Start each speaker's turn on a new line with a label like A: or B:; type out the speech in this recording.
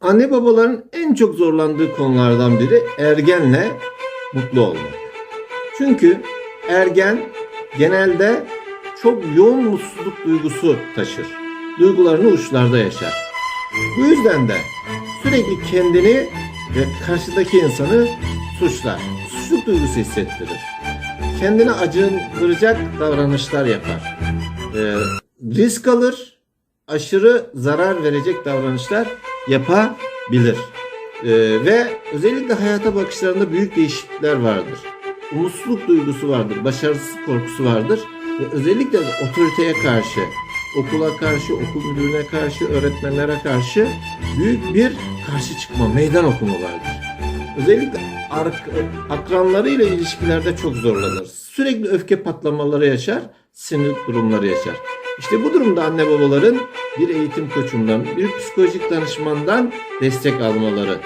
A: Anne babaların en çok zorlandığı konulardan biri ergenle mutlu olmak. Çünkü ergen genelde çok yoğun mutsuzluk duygusu taşır. Duygularını uçlarda yaşar. Bu yüzden de sürekli kendini ve karşıdaki insanı suçlar. Suçluluk duygusu hissettirir. Kendine acındıracak davranışlar yapar. Ee, risk alır, aşırı zarar verecek davranışlar yapabilir. Ee, ve özellikle hayata bakışlarında büyük değişiklikler vardır. Umutsuzluk duygusu vardır, başarısız korkusu vardır ve özellikle otoriteye karşı, okula karşı, okul müdürüne karşı, öğretmenlere karşı büyük bir karşı çıkma, meydan okuma vardır. Özellikle akranlarıyla ilişkilerde çok zorlanır. Sürekli öfke patlamaları yaşar, sinir durumları yaşar. İşte bu durumda anne babaların bir eğitim koçundan, bir psikolojik danışmandan destek almaları